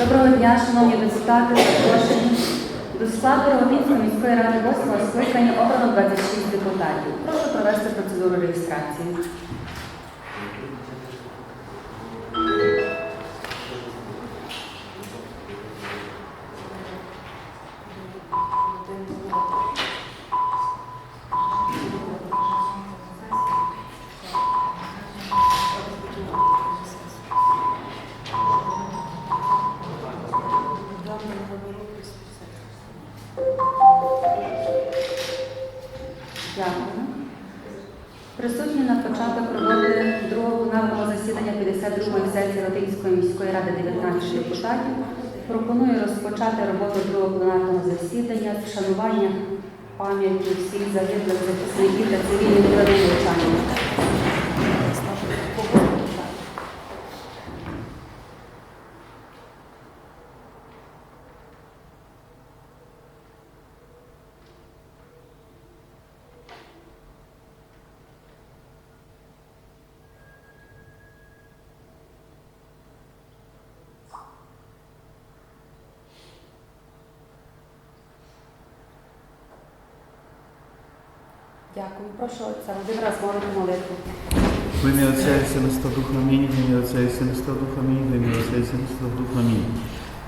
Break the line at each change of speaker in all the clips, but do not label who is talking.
Доброго дня, шановні депутати, запрошені. До складу Рогатинської міської ради 8 скликання обрано 26 депутатів. Прошу провести процедуру реєстрації. Дякую. Присутні на початок роботи другого пленарного засідання 52-ї сесії Латинської міської ради 19 депутатів. Пропоную розпочати роботу другого пленарного засідання з вшанування пам'яті всіх загиблих захисників та цивільних хвилин Дякую. Прошу отця Володимира змовити молитву.
В ім'я Отця і Сина Святого Духа Амінь, в ім'я Отця і Сина Святого Духа Амінь, в ім'я Отця і Сина Святого Духа Амінь.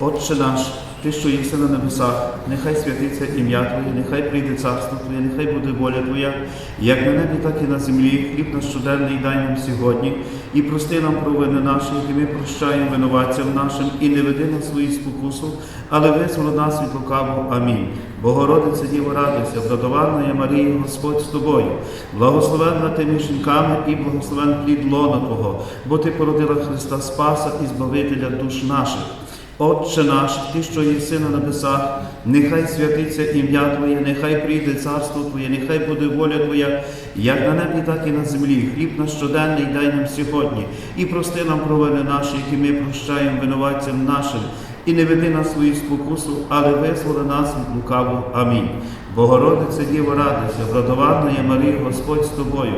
Отче наш, Ти, що єси на небесах, нехай святиться ім'я Твоє, нехай прийде царство Твоє, нехай буде воля Твоя, як на небі, так і на землі. Хліб наш щоденний дай нам сьогодні, і прости нам провини наші, які ми прощаємо винуватцям нашим, і не веди нас свої спокусу, але визволи нас від лукавого. Амінь. Богородице Діво радуйся, врятована я Марія, Господь з тобою, благословенна ти між жінками і благословен плід лона Твого, бо ти породила Христа Спаса і Збавителя душ наших. Отче наш, Ти, що єси на небесах, нехай святиться ім'я Твоє, нехай прийде царство Твоє, нехай буде воля Твоя, як на небі, так і на землі. Хліб наш щоденний дай нам сьогодні, і прости нам провини наші, які ми прощаємо винуватцям нашим, і не веди нас свою спокусу, але визволи нас від. Амінь. Богородице Діво радуйся, врадована є Марія, Господь з тобою,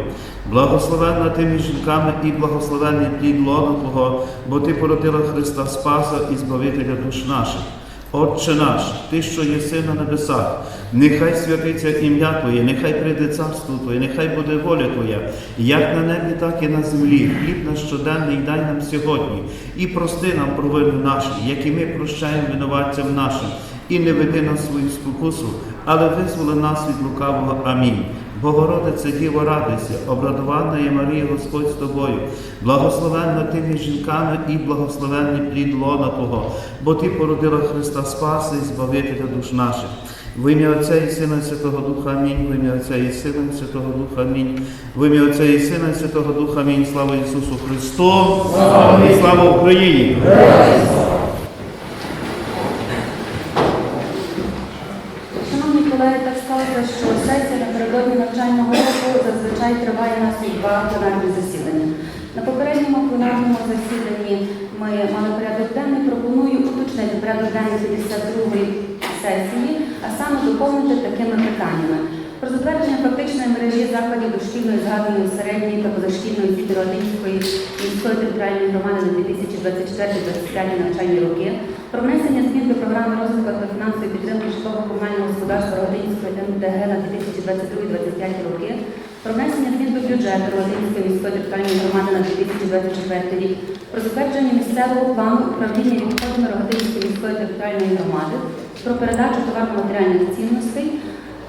благословенна ти між жінками і благословенний плід лона Твого, бо ти породила Христа Спаса і Збавителя душ наших. Отче наш, Ти, що єси на небесах, нехай святиться ім'я Твоє, нехай прийде царство Твоє, нехай буде воля Твоя, як на небі, так і на землі. Хліб наш щоденний дай нам сьогодні, і прости нам провини наші, які ми прощаємо винуватцям нашим, і не веди нас свою спокусу, але визволи нас від лукавого. Амінь. Богородице Діво радуйся, обрадована є Марія, Господь з тобою, благословенна ти між жінками і благословенний плід лона Твого, бо ти породила Христа Спаси і Збавителя душ наших. В ім'я Отця і Сина Святого Духа Амінь, в ім'я Отця і Сина Святого Духа Амінь, в ім'я Отця і Сина Святого Духа Амінь. Слава Ісусу Христу! Слава Україні!
Шановні колеги, так сталося, що сесія напередодні навчального року зазвичай триває у нас і два пленарні засідання. На попередньому пленарному засіданні ми мали порядок денний. Пропоную уточнити порядок денний 52-ї сесії, а саме доповнити такими питаннями. Про затвердження фактичної мережі закладів дошкільної загальної середньої та позашкільної освіти Родинської міської територіальної громади на 2024-2025 навчальні роки, про внесення змін до програми розвитку та фінансової підтримки житлово-комунального господарства Родинської МТГ на 2022-2025 роки, про внесення змін до бюджету Родинської міської територіальної громади на 2024 рік, про затвердження місцевого плану управління відходами Рогатинської міської територіальної громади, про передачу товарно-матеріальних цінностей,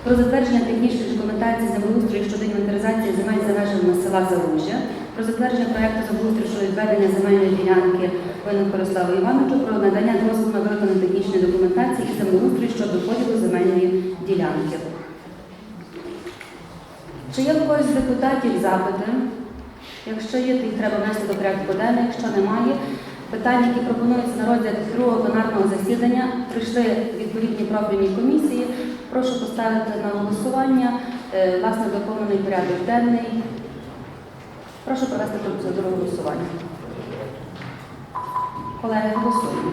про затвердження технічної документації землеустрою щодо інвентаризації земель за межами села Заружжя, про затвердження проекту землеустрою щодо відведення земельної ділянки винен Кориславу Івановичу, про надання дозволу на виконання технічної документації і землеустрою щодо поділу земельної ділянки. Чи є в когось з депутатів запити? Якщо є, то їх треба внести до порядку денного. Якщо немає, питання, які пропонуються на розгляд другого пленарного засідання, прийшли відповідні профільні комісії. Прошу поставити на голосування Е, власне, доповнений порядок денний. Прошу провести процедуру голосування. Колеги, голосуємо.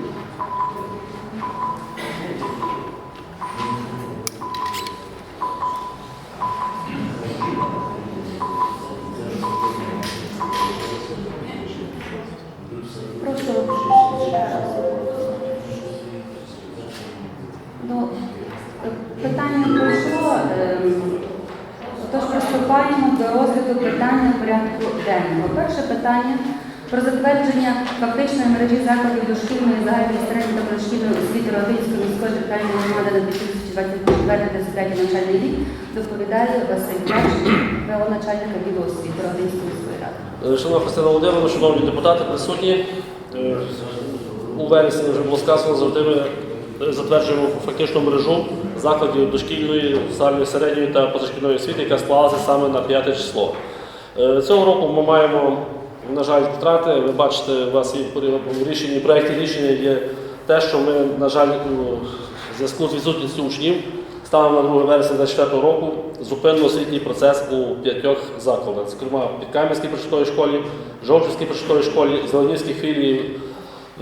Прошу. Е, е, питання пройшло приступаємо до розгляду питання порядку денного. Перше питання про затвердження фактичної мережі закладів дошкільної загальної середньої та дошкільної освіти Родинської міської територіальної громади на 2024-2023 навчальний рік доповідає Василь Пляч, ВО начальника відділу освіти Родинської міської ради.
Е, Шановна Христина Володимировна, шановні депутати, присутні. Е, У вересні вже було сказано, завжди ми затверджуємо фактичну мережу закладів дошкільної, середньої та позашкільної освіти, яка склалася саме на 5 число. Е, Цього року ми маємо, на жаль, втрати. Ви бачите, у вас є в рішенні, в проєкті рішення є те, що ми, на жаль, у зв'язку з відсутністю учнів станом на 2 вересня 2024 року зупинено освітній процес у п'ятьох закладах, зокрема Підкам'янській початковій школі, Жовчівській початковій школі, Зеленівській філії,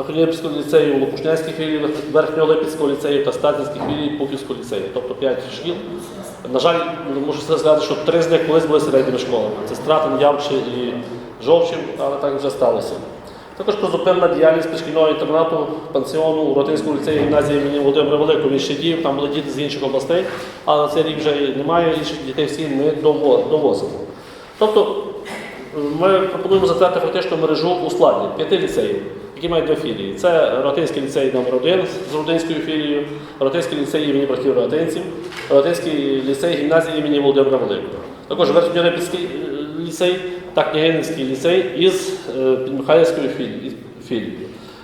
Верхньолипецького ліцею, Лопушнянській філії, Верхньолипецького ліцею та Статинській філії Пуківського ліцею. Тобто п'ять шкіл. На жаль, можу сказати, що три з них колись були середніми школами. Це Стратин, Явче і Жовчів, але так вже сталося. Також призупинена діяльність підшкільного інтернату пансіону у Ротинському ліцеї гімназії імені Володимира Великого. Він ще діяв, там були діти з інших областей, але цей рік вже немає, інших дітей всі ми довозимо. Тобто ми пропонуємо затвердити фактичну мережу у складі п'яти ліцеїв, які мають дві філії. Це Ротинський ліцей номер 1 з Ротинською філією, Ротинський ліцей імені братів Ротинців, Ротинський ліцей гімназії імені Володимира Великого. Також Верхньолипецький е, ліцей та Княгининський ліцей із е, Підмихайлівською філією.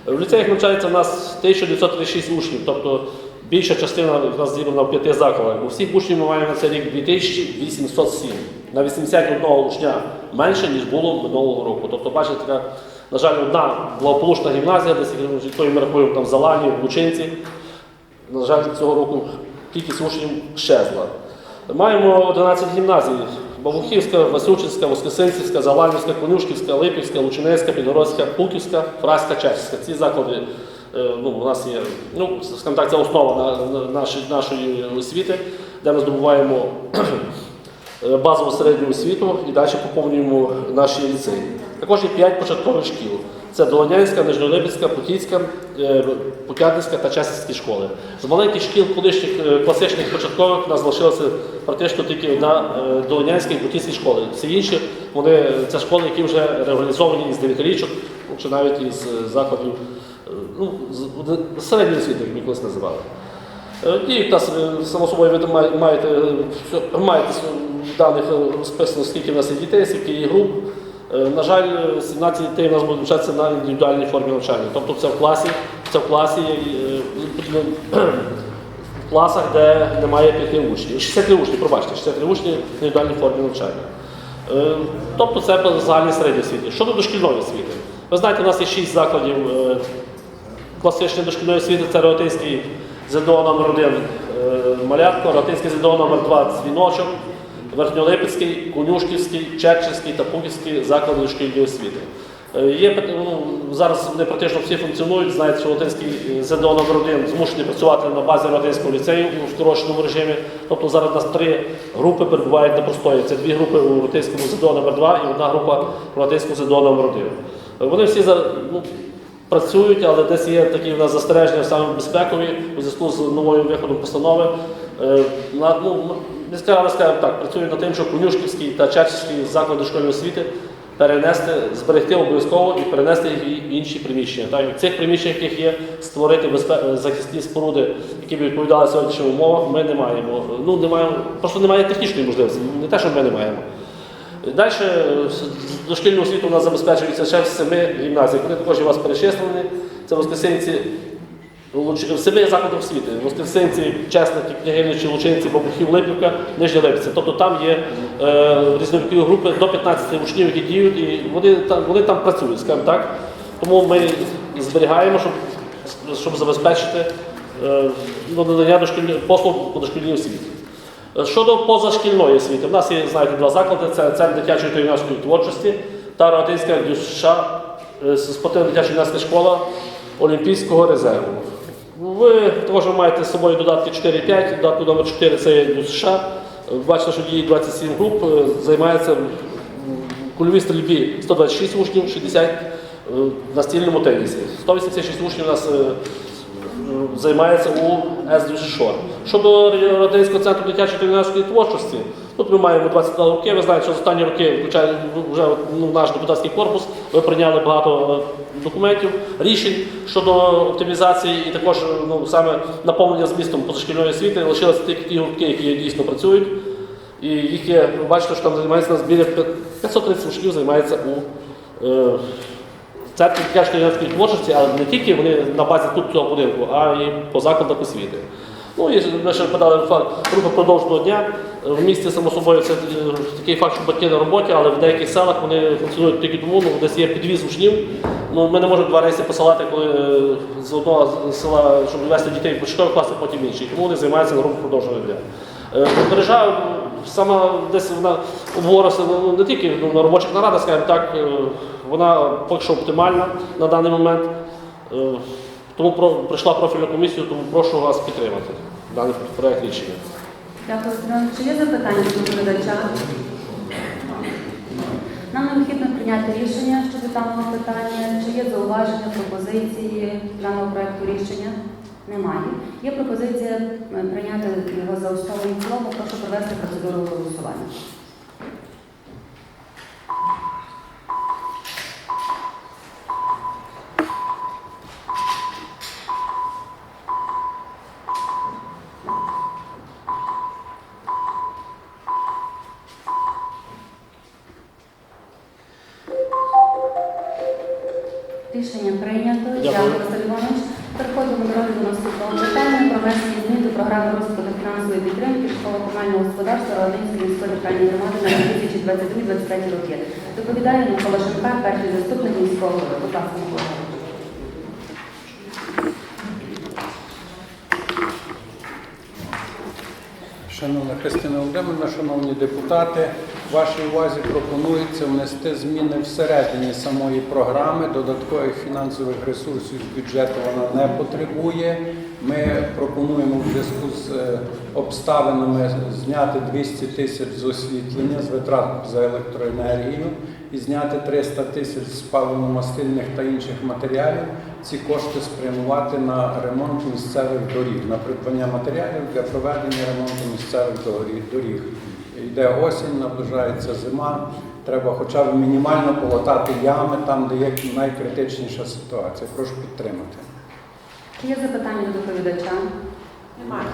В ліцеях навчається у нас 1936 учнів, тобто більша частина в нас зібрана в п'яти закладах. У всіх учнів ми маємо на цей рік 2807. На 81 учня менше, ніж було минулого року. Тобто, бачите, така, на жаль, одна благополучна гімназія, десь якою ми рахуємо там в Залані, Лучинці. На жаль, цього року кількість учнів щезла. Маємо 11 гімназій. Бабухівська, Васючинська, Воскресенцівська, Заланівська, Конюшківська, Липівська, Лучинецька, Підгородська, Пуківська, Фраська, Чешська. Ці заклади е, ну, у нас є, ну, скажімо так, це основа на, на, нашої, нашої освіти, де ми здобуваємо базову середню освіту і далі поповнюємо наші ліцеї. Також є 5 початкових шкіл. Це Долонянська, Нижньолипецька, Путівська, е, Путятинська та Часівські школи. З маленьких шкіл колишніх е, класичних початкових у нас залишилося практично тільки одна е, Долонянська і Путівські школи. Всі інші вони це школи, які вже реорганізовані із дев'ятирічок, чи навіть із е, закладів е, ну, з- середньої освіти, як ми колись називали. Е, І та, е, само собою ви маєте, е, маєте даних е, розписано, скільки в нас є дітей, скільки є груп. Е, На жаль, е, 17 дітей у нас будуть навчатися на індивідуальній формі навчання. Тобто це в класі, це в класі е, в класах, де немає 5 учнів. 63 учні, пробачте, 63 учні в індивідуальній формі навчання. Е, Тобто це по загальній середній освіті. Щодо дошкільної освіти, ви знаєте, у нас є 6 закладів класичної дошкільної освіти це Ротинський ЗДО номер 1 Малятко, Ротинський ЗДО номер 2 Дзвіночок, Верхньолипецький, Конюшківський, Черчівський та Пуківський заклади дошкільної освіти. Е, Є, ну, зараз вони практично всі функціонують. Знаєте, що Латинський ЗДО номер 1 змушений працювати на базі Латинського ліцею у скороченому режимі. Тобто зараз у нас три групи перебувають на простої. Це дві групи у Латинському ЗДО номер 2 і одна група у Латинському ЗДО номер 1 Вони всі ну, працюють, але десь є такі в нас застереження саме безпекові у зв'язку з новою виходом постанови. Е, ну, міська рада, скажімо так, працює над тим, щоб Конюшківський та Черчівський заклади шкільної освіти перенести, зберегти обов'язково і перенести їх в інші приміщення. Так, в цих приміщеннях, яких є, створити безпе- захисні споруди, які б відповідали сьогоднішнім умовам, ми не маємо. Ну, не маємо, просто немає технічної можливості, не те, що ми не маємо. Далі дошкільну освіту у нас забезпечується ще в семи гімназіях. Вони також у вас перечислені. Це воскресенці в семи закладах освіти. Воскресенці, Чесники, Княгиничі, Лучинці, Бабухів, Липівка, Нижня Липця. Тобто там є е, різновікові групи до 15 учнів, які діють, і вони там, вони там працюють, скажімо так. Тому ми зберігаємо, щоб, щоб забезпечити е, ну, надання послуг по дошкільній освіті. Щодо позашкільної освіти, в нас є, знаєте, два заклади: це центр дитячої та юнацької творчості та Ротинська дюша спортивна дитяча юнацька школа Олімпійського резерву. Ви також маєте з собою додатки 4-5, додатку номер 4 це є ДЮСШ. Бачите, що діє 27 груп, е, займається в кульовій стрільбі 126 учнів, 60 е, в настільному тенісі. 186 учнів у нас е, займається у СДШО. Щодо Родинського центру дитячої та юнацької творчості, тут ми маємо 22 роки. Ви знаєте, що за останні роки, вже ну, наш депутатський корпус, ми прийняли багато е, документів, рішень щодо оптимізації і також ну, саме наповнення змістом позашкільної освіти. Лишилися тільки ті гуртки, які дійсно працюють. І їх є, ви бачите, що там займається нас біля 530 учнів займається у е, центрі дитячої творчості, але не тільки вони на базі тут цього будинку, а й по закладах освіти. Ну і ми подали факт групи продовжного дня. В місті, само собою, це е, такий факт, що батьки на роботі, але в деяких селах вони функціонують тільки тому, ну, десь є підвіз учнів. Ну, ми не можемо два рейси посилати, коли е, з одного села, щоб вивезти дітей в початкові класи, потім інші. Тому вони займаються на групу продовжного дня. Е, Мережа сама десь вона обговорилася ну, не тільки ну, на робочих нарадах, скажімо так, е, вона поки що оптимальна на даний момент. Тому про, прийшла профільна комісія, тому прошу вас підтримати даний проект рішення.
Дякую. Чи є запитання до доповідача? Нам необхідно прийняти рішення щодо даного питання. Чи є зауваження, пропозиції даного проекту рішення? Немає. Є пропозиція е, прийняти його за основу і цілому. Прошу провести процедуру голосування. Рішення прийнято.
Дякую.
Василь Іванович. Переходимо до розгляду наступного питання про внесення змін до програми розвитку фінансової підтримки житлово-комунального господарства Родинської міської територіальної громади на 2022-2023 роки. Доповідає Микола Шенка, перший заступник міського голови. Будь ласка, Микола.
Шановна Христина Володимирівна, шановні депутати, вашій увазі пропонується внести зміни всередині самої програми. Додаткових фінансових ресурсів з бюджету вона не потребує. Ми пропонуємо в зв'язку з е, обставинами зняти 200 тисяч з освітлення, з витрат за електроенергію і зняти 300 тисяч з паливно-мастильних та інших матеріалів. Ці кошти спрямувати на ремонт місцевих доріг, на придбання матеріалів для проведення ремонту місцевих доріг. Йде осінь, наближається зима. Треба хоча б мінімально полатати ями там, де є найкритичніша ситуація. Прошу підтримати.
Чи є запитання до доповідача? Немає.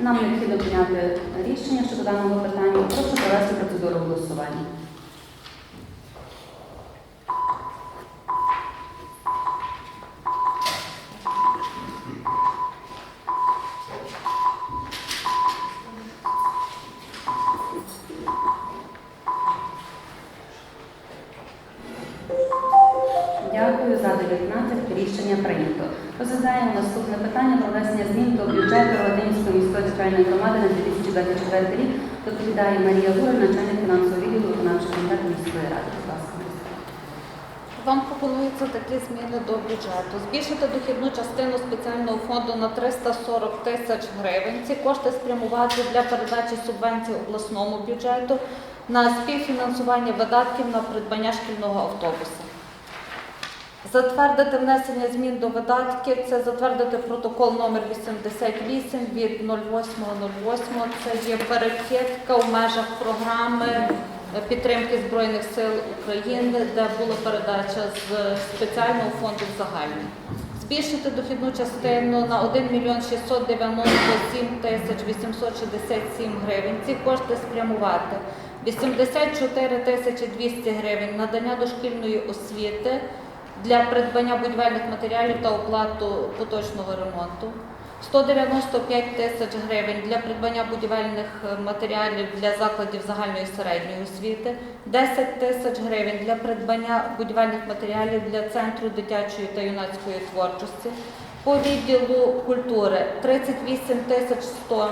Нам необхідно прийняти рішення щодо даного питання. Прошу провести процедуру голосування. 19. Рішення прийнято. Розглядаємо наступне питання про внесення змін до бюджету Родинської міської територіальної громади на 2024 рік. Доповідає Марія Гура, начальник фінансового відділу виконавчого комітету міської ради.
Вам пропонуються такі зміни до бюджету. Збільшити дохідну частину спеціального фонду на 340 тисяч гривень. Ці кошти спрямувати для передачі субвенцій обласному бюджету на співфінансування видатків на придбання шкільного автобуса. Затвердити внесення змін до видатків це затвердити протокол номер 88 від 08.08. Це є перекидка в межах програми підтримки Збройних сил України, де була передача з спеціального фонду в загальний. Збільшити дохідну частину на 1 мільйон 697 тисяч 867 гривень. Ці кошти спрямувати 84 тисячі 200 гривень надання дошкільної освіти для придбання будівельних матеріалів та оплату поточного ремонту. 195 тисяч гривень для придбання будівельних е, матеріалів для закладів загальної середньої освіти, 10 тисяч гривень для придбання будівельних матеріалів для центру дитячої та юнацької творчості. По відділу культури 38 тисяч 100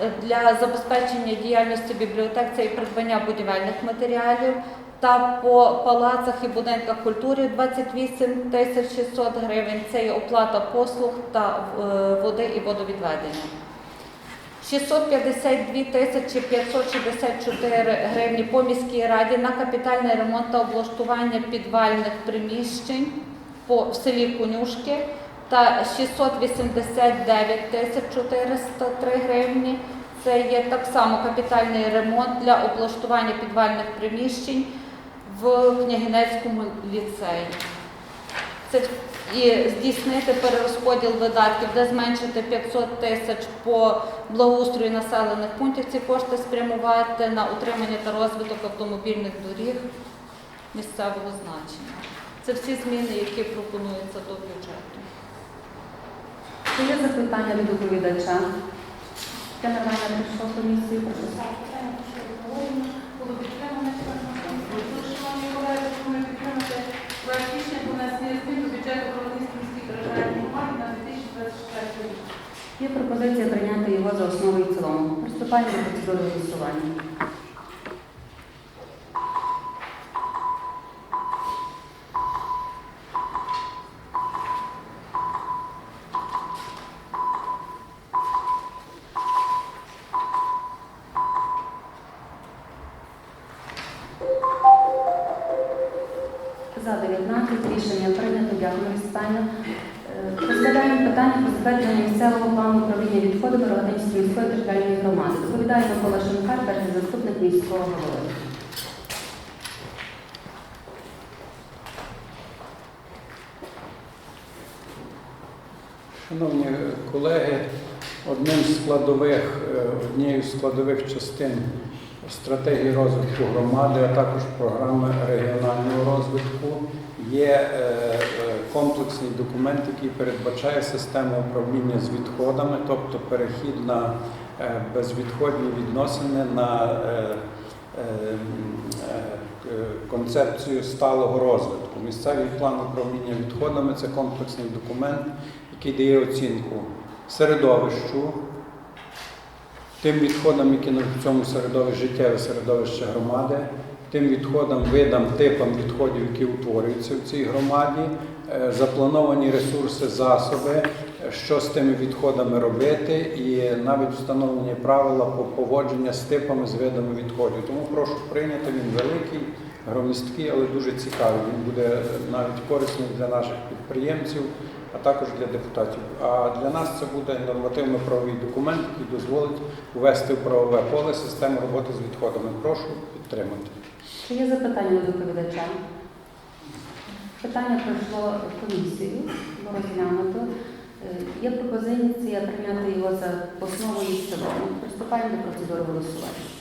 е, для забезпечення діяльності бібліотек це і придбання будівельних матеріалів. Та по палацах і будинках культури 28 тисяч 600 гривень. Це є оплата послуг та е, води і водовідведення. 652 тисячі 564 гривні по міській раді на капітальний ремонт та облаштування підвальних приміщень по в селі Конюшки та 689 тисяч 403 гривні. Це є так само капітальний ремонт для облаштування підвальних приміщень в Княгинецькому ліцеї. Це і здійснити перерозподіл видатків, де зменшити 500 тисяч по благоустрою населених пунктів. Ці кошти спрямувати на утримання та розвиток автомобільних доріг місцевого значення. Це всі зміни, які пропонуються до бюджету.
Чи є запитання до доповідача? Це нормально прийшло в комісію.
Було підтримане Шановні колеги, пропоную підтримати проект рішення про внесення змін до бюджету Городницької міської територіальної на 2024 рік.
Є пропозиція прийняти його за основу і цілому. Приступаємо до процедури голосування. Затвердження місцевого плану управління відходами Рогатинської міської територіальної громади. Доповідає Микола Шенкар, перший заступник міського голови.
Шановні колеги, одним з складових, е, однією з складових частин стратегії розвитку громади, а також програми регіонального розвитку є е, е, комплексний документ, який передбачає систему управління з відходами, тобто перехід на е, безвідходні відносини на концепцію сталого розвитку. Місцевий план управління відходами це комплексний документ, який дає оцінку середовищу, тим відходам, які на цьому середовищі, життєве середовище громади, тим відходам, видам, типам відходів, які утворюються в цій громаді, е, заплановані ресурси, засоби, е, що з тими відходами робити, і навіть встановлені правила по поводження з типами, з видами відходів. Тому прошу прийняти, він великий, громісткий, але дуже цікавий. Він буде е, навіть корисним для наших підприємців, а також для депутатів. А для нас це буде нормативно-правовий документ, який дозволить ввести в правове поле систему роботи з відходами. Прошу підтримати.
Чи є запитання до доповідача? Питання пройшло в комісію, було розглянуто. Е, Є пропозиція прийняти його за основу і в цілому. Приступаємо до процедури голосування.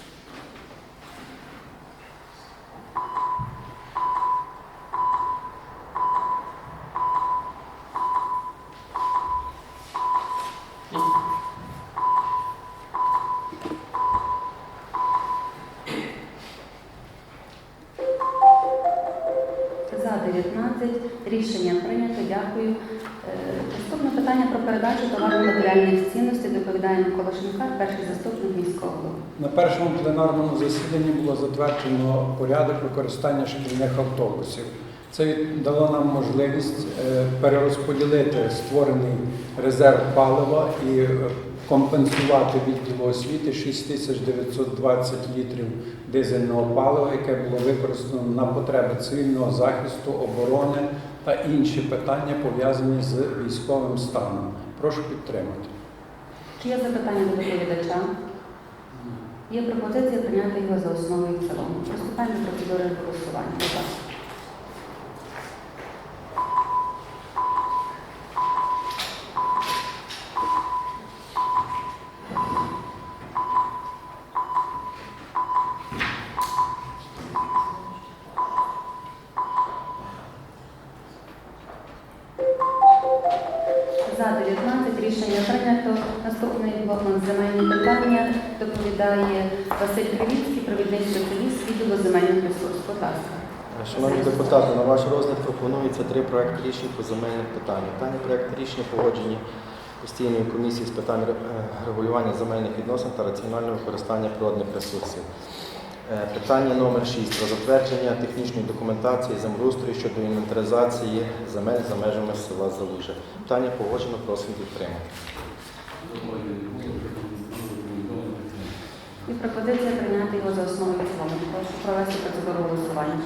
Пленарному засіданні було затверджено порядок використання шкільних автобусів. Це дало нам можливість е, перерозподілити створений резерв палива і е, компенсувати відділу освіти 6920 літрів дизельного палива, яке було використано на потреби цивільного захисту, оборони та інші питання пов'язані з військовим станом. Прошу підтримати.
Чи є запитання до доповідача? Є пропозиція прийняти його за основу і в цілому. Приступаємо до процедури голосування. Ласка.
Шановні депутати, на ваш розгляд пропонується три проекти рішень по земельних питаннях. Дані проекти рішення погоджені постійною комісією з питань е, регулювання земельних відносин та раціонального використання природних ресурсів. Е, Питання номер 6 про затвердження технічної документації землеустрою щодо інвентаризації земель за межами села Залужа. Питання погоджено, просимо підтримати.
І пропозиція прийняти його за основу і цілому. Прошу провести процедуру голосування.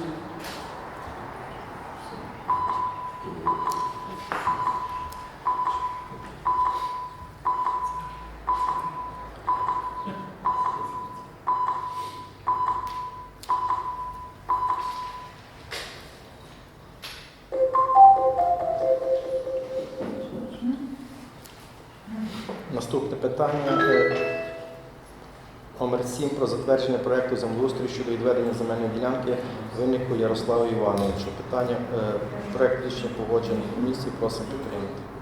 Наступне питання номер 7 про затвердження проекту землеустрою щодо відведення земельної ділянки виннику Ярославу Івановичу. Питання, е, проект рішення погоджений комісії, просимо підтримати.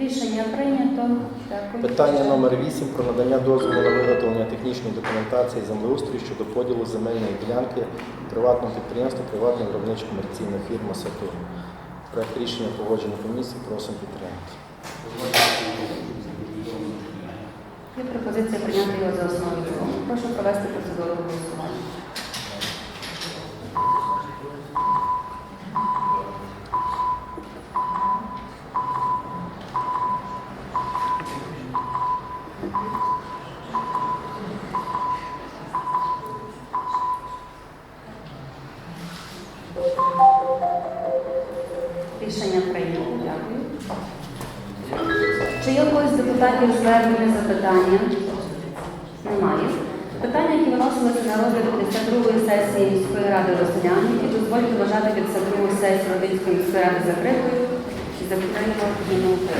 Рішення прийнято. Дякую.
Питання номер 8 про надання дозволу на виготовлення технічної документації землеустрою щодо поділу земельної ділянки приватного підприємства, приватна виробнича комерційна фірма Сатурн. Проект рішення погоджений комісії, просимо підтримати.
Є пропозиція прийняти його за основу. Прошу провести процедуру Рішення прийнято. Дякую. Чи є когось депутатів звернення запитання? Немає. Питання, які виносилися на розгляд 52-ї сесії міської ради Росіяни, і дозвольте вважати 52-му сесію Родинської міської ради закритою і закриємо минути.